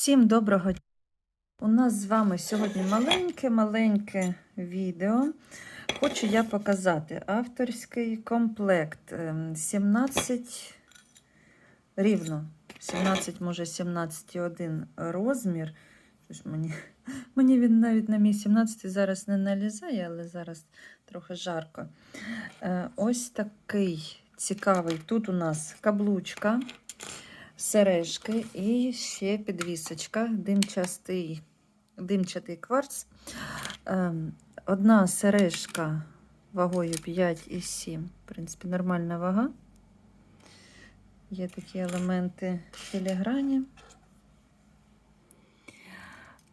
Всім доброго дня! У нас з вами сьогодні маленьке-маленьке відео. Хочу я показати авторський комплект. Ем, 17 рівно. 17, може, 17,1 розмір. Що мені, мені він навіть на мій 17 зараз не налізає, але зараз трохи жарко. Е, Ось такий цікавий. Тут у нас каблучка сережки і ще підвісочка, димчастий, димчатий кварц. Ем, Одна сережка вагою 5,7. В принципі, нормальна вага. Є такі елементи філіграні.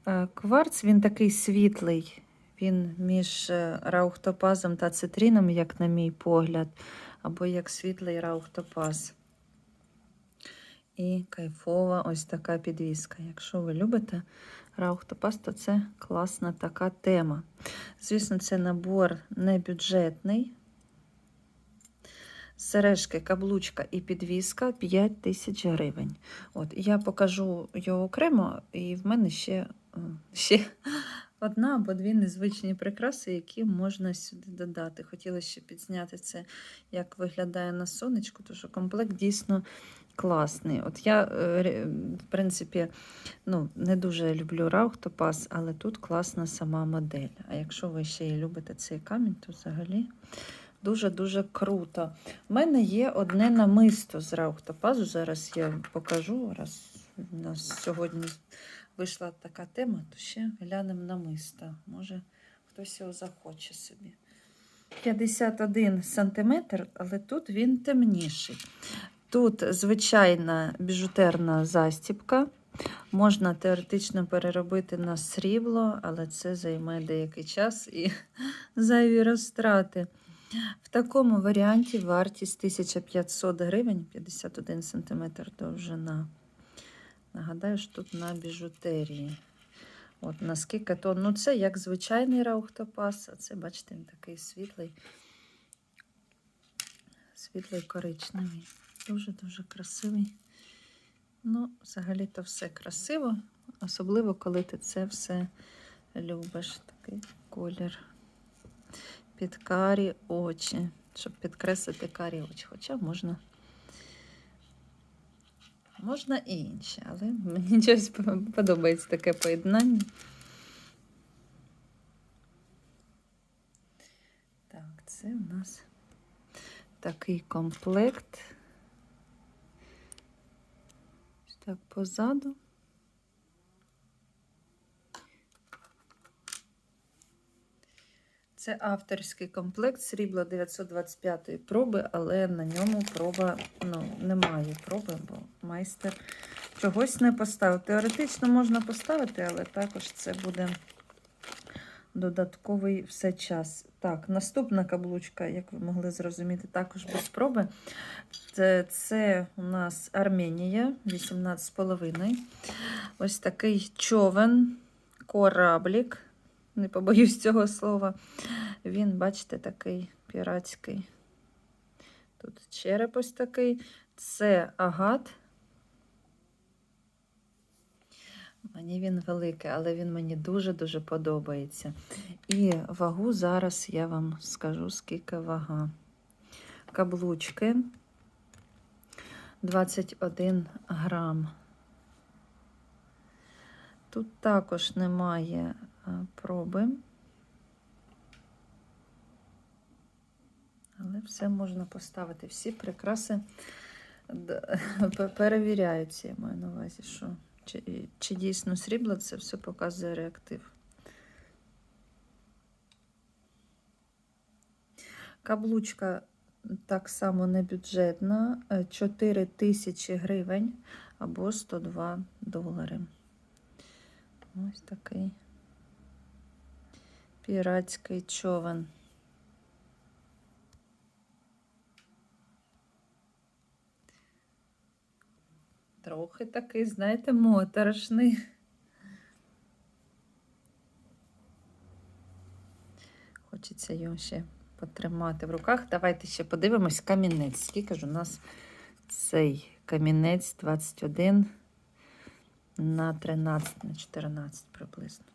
Е, Кварц він такий світлий. Він між е, раухтопазом та цитрином, як на мій погляд, або як світлий раухтопаз. І кайфова ось така підвіска. Якщо ви любите раухтопаз, то це класна така тема. Звісно, це набор не бюджетний. Сережки, каблучка і підвіска 5 тисяч гривень. От, я покажу його окремо, і в мене ще, е, ще одна або дві незвичні прикраси, які можна сюди додати. Хотіла ще підзняти це, як виглядає на сонечку, тому що комплект дійсно класний. От я, е, в принципі, ну, не дуже люблю раухтопаз, але тут класна сама модель. А якщо ви ще і любите цей камінь, то взагалі дуже-дуже круто. У мене є одне намисто з раухтопазу. Зараз я покажу. Раз у нас сьогодні вийшла така тема, то ще глянемо намисто. Може, хтось його захоче собі. 51 сантиметр, але тут він темніший. Тут звичайна біжутерна застіпка. Можна теоретично переробити на срібло, але це займе деякий час і зайві розтрати. В такому варіанті вартість 1500 гривень, 51 см довжина. Нагадаю, що тут на біжутерії. От наскільки то, ну це як звичайний раухтопас, а це, бачите, такий світлий, світлий коричневий. Дуже-дуже красивий. Ну, взагалі-то все красиво, особливо, коли ти це все любиш. Такий колір. Під карі очі, щоб підкреслити карі очі. Хоча можна. Можна і інше, але мені щось подобається таке поєднання. Так, це у нас такий комплект. Ось Так, позаду. Це авторський комплект срібла 925 проби, але на ньому проба ну, немає проби, бо майстер чогось не поставив. Теоретично можна поставити, але також це буде додатковий все час. Так, наступна каблучка, як ви могли зрозуміти, також без проби. Це, це у нас Арменія 18,5. Ось такий човен, кораблік. Не побоюсь цього слова. Він, бачите, такий піратський. Тут череп ось такий. Це агат. Мені він великий, але він мені дуже-дуже подобається. І вагу зараз я вам скажу, скільки вага. Каблучки 21 грам. Тут також немає проби. Але все можна поставити. Всі прикраси перевіряються, я маю на увазі, що чи, чи дійсно срібло, це все показує реактив. Каблучка так само не бюджетна, 4 тисячі гривень або 102 долари. Ось такий піратський човен. Трохи такий, знаєте, моторошний. Хочеться його ще потримати в руках. Давайте ще подивимось камінець. Скільки ж у нас цей камінець 21 на 13, на 14 приблизно.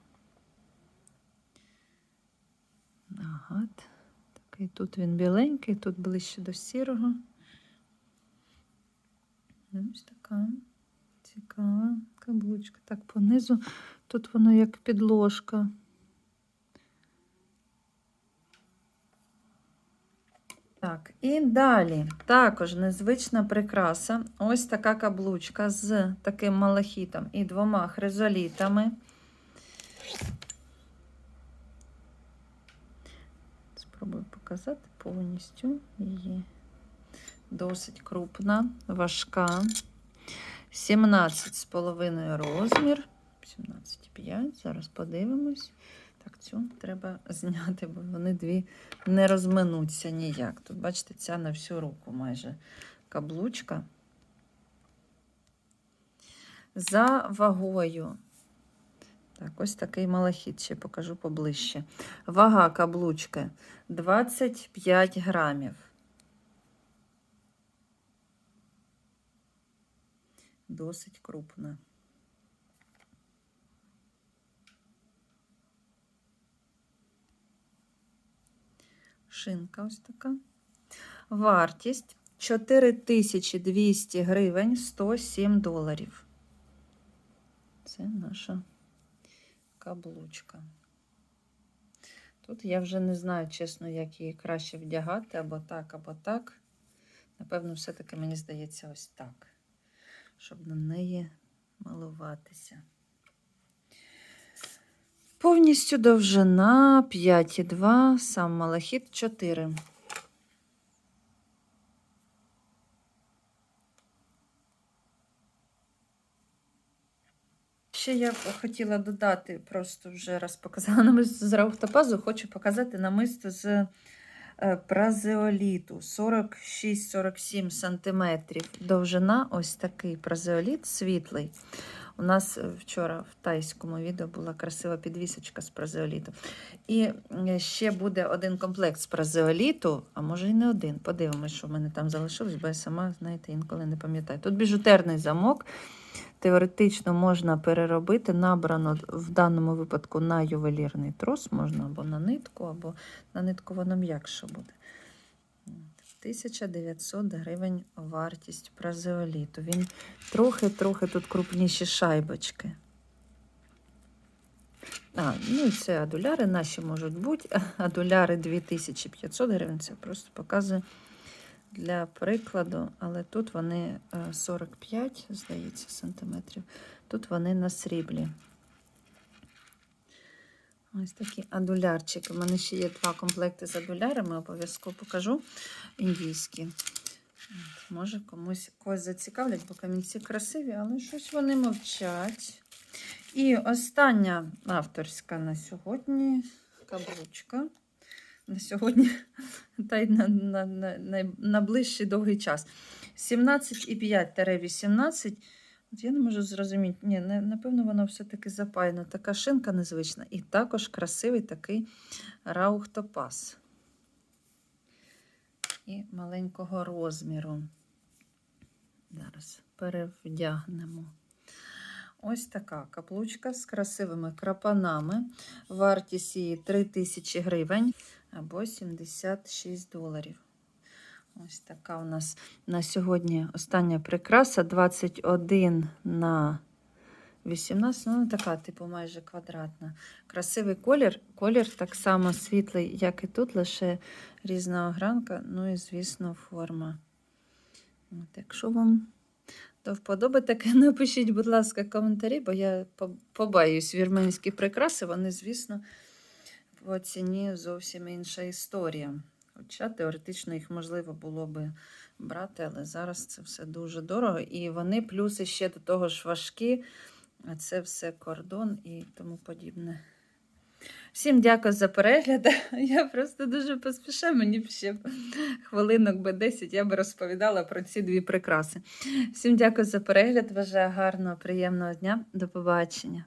Агат. Такий тут він біленький, тут ближче до сірого. Ось така цікава каблучка. Так, понизу тут воно як підложка. Так, і далі також незвична прикраса. Ось така каблучка з таким малахітом і двома хризолітами. Спробую показати повністю її. Досить крупна, важка. 17,5 розмір. 17,5. Зараз подивимось. Так, цю треба зняти, бо вони дві не розминуться ніяк. Тут, бачите, ця на всю руку майже каблучка. За вагою. Так, ось такий малахіт ще покажу поближче. Вага каблучки 25 грамів. Досить крупна. Шинка ось така. Вартість 4200 гривень 107 доларів. Це наша каблучка. Тут я вже не знаю, чесно, як її краще вдягати, або так, або так. Напевно, все-таки мені здається, ось так, щоб на неї малуватися. Повністю довжина 5,2, сам малахіт 4. Ще я хотіла додати, просто вже раз показала намисто з раухтопазу, хочу показати намисто з празеоліту 46-47 см. Довжина ось такий празеоліт світлий. У нас е, вчора в тайському відео була красива підвісочка з празеоліту. І е, ще буде один комплект з празеоліту, а може і не один. Подивимось, що в мене там залишилось, бо я сама, знаєте, інколи не пам'ятаю. Тут біжутерний замок. Теоретично можна переробити, набрано в даному випадку на ювелірний трос, можна або на нитку, або на нитку воно м'якше буде. 1900 гривень вартість празеоліту. Він трохи-трохи тут крупніші шайбочки. А, ну це адуляри наші можуть бути. Адуляри 2500 гривень. Це просто показує для прикладу, але тут вони е, 45, здається, сантиметрів. Тут вони на сріблі. Ось такі адулярчики. У мене ще є два комплекти з адулярами, обов'язково покажу індійські. Може комусь когось зацікавлять, бо камінці красиві, але щось вони мовчать. І остання авторська на сьогодні каблучка. На сьогодні, та й на, на, на, на, на ближчий довгий час. 17,5-18. От я не можу зрозуміти, ні, напевно, вона все-таки запаяна. Така шинка незвична. І також красивий такий раухтопас. І маленького розміру. Зараз перевдягнемо. Ось така каплучка з красивими крапанами. Вартість її 3000 гривень або 76 доларів. Ось така у нас на сьогодні остання прикраса 21 на 18, ну така, типу, майже квадратна. Красивий колір. Колір так само світлий, як і тут, лише різна огранка, ну і, звісно, форма. От, Якщо вам до вподоби таке, напишіть, будь ласка, коментарі, бо я побаюсь вірменські прикраси, вони, звісно, по ціні зовсім інша історія. Хоча теоретично їх можливо було би брати, але зараз це все дуже дорого. І вони плюси ще до того ж важкі, а це все кордон і тому подібне. Всім дякую за перегляд. Я просто дуже поспішаю, мені б ще хвилинок би 10 я би розповідала про ці дві прикраси. Всім дякую за перегляд. Бажаю гарного, приємного дня. До побачення.